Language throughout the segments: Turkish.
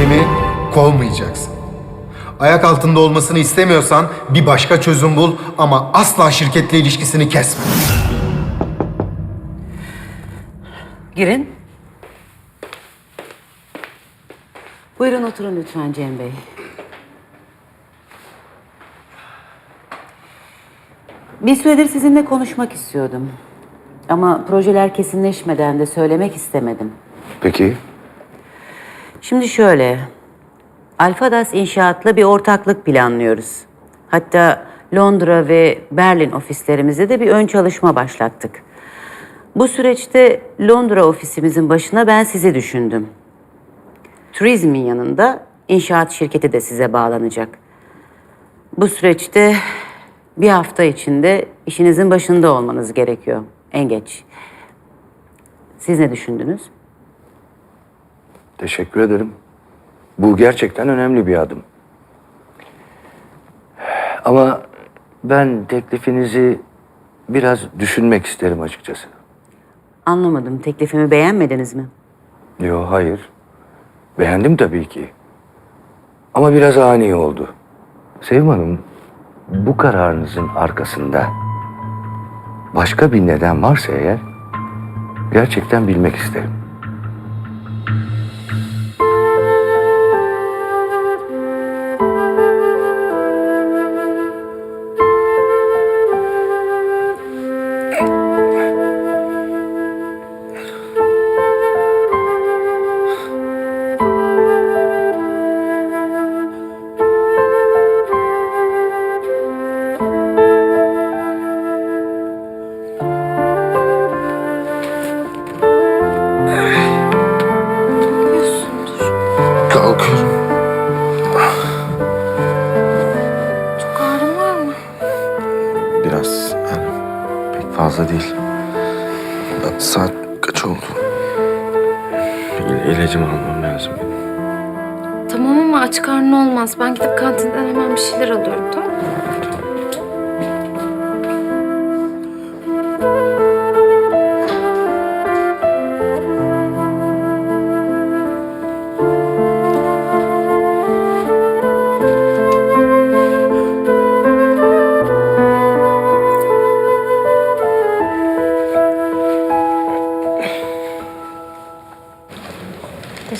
Cem'i kovmayacaksın. Ayak altında olmasını istemiyorsan bir başka çözüm bul ama asla şirketle ilişkisini kesme. Girin. Buyurun oturun lütfen Cem Bey. Bir süredir sizinle konuşmak istiyordum. Ama projeler kesinleşmeden de söylemek istemedim. Peki. Şimdi şöyle. Alfadas İnşaat'la bir ortaklık planlıyoruz. Hatta Londra ve Berlin ofislerimizde de bir ön çalışma başlattık. Bu süreçte Londra ofisimizin başına ben sizi düşündüm. Turizmin yanında inşaat şirketi de size bağlanacak. Bu süreçte bir hafta içinde işinizin başında olmanız gerekiyor. En geç. Siz ne düşündünüz? Teşekkür ederim. Bu gerçekten önemli bir adım. Ama ben teklifinizi biraz düşünmek isterim açıkçası. Anlamadım. Teklifimi beğenmediniz mi? Yo hayır. Beğendim tabii ki. Ama biraz ani oldu. Sevim Hanım, bu kararınızın arkasında başka bir neden varsa eğer gerçekten bilmek isterim. Fazla değil. Saat kaç oldu? İl- almam lazım. Tamam ama aç karnın olmaz. Ben gidip kantinden hemen bir şeyler alıyorum tamam mı?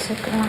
Teşekkürler.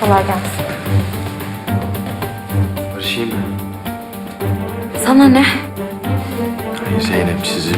Kolay gelsin. Barışayım mı? Sana ne? Ay Zeynep sizi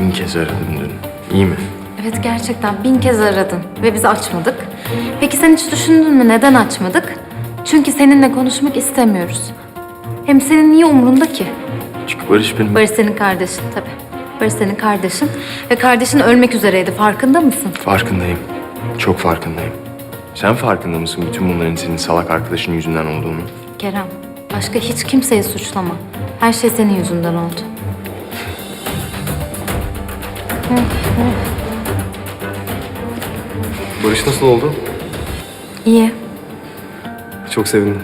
bin kez aradım dün. İyi mi? Evet gerçekten bin kez aradın ve biz açmadık. Peki sen hiç düşündün mü neden açmadık? Çünkü seninle konuşmak istemiyoruz. Hem senin niye umurunda ki? Çünkü Barış benim... Barış senin kardeşin tabii. Barış senin kardeşin ve kardeşin ölmek üzereydi farkında mısın? Farkındayım. Çok farkındayım. Sen farkında mısın bütün bunların senin salak arkadaşın yüzünden olduğunu? Kerem, başka hiç kimseyi suçlama. Her şey senin yüzünden oldu. Barış nasıl oldu? İyi. Çok sevindim.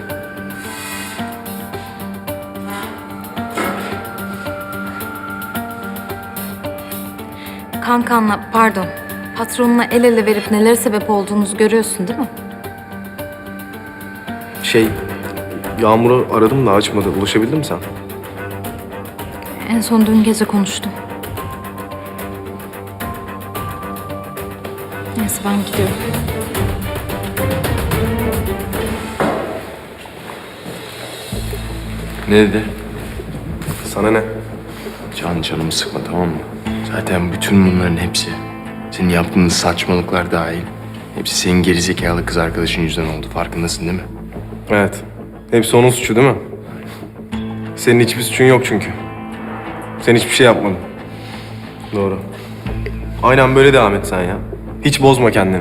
Kankanla, pardon, patronuna el ele verip nelere sebep olduğunuzu görüyorsun değil mi? Şey, Yağmur'u aradım da açmadı. Ulaşabildin mi sen? En son dün gece konuştum. Neyse ben gidiyorum. Ne dedi? Sana ne? Can canımı sıkma tamam mı? Zaten bütün bunların hepsi, senin yaptığın saçmalıklar dahil, hepsi senin gerizekalı kız arkadaşın yüzünden oldu. Farkındasın değil mi? Evet. Hepsi onun suçu değil mi? Senin hiçbir suçun yok çünkü. Sen hiçbir şey yapmadın. Doğru. Aynen böyle devam et sen ya. Hiç bozma kendini.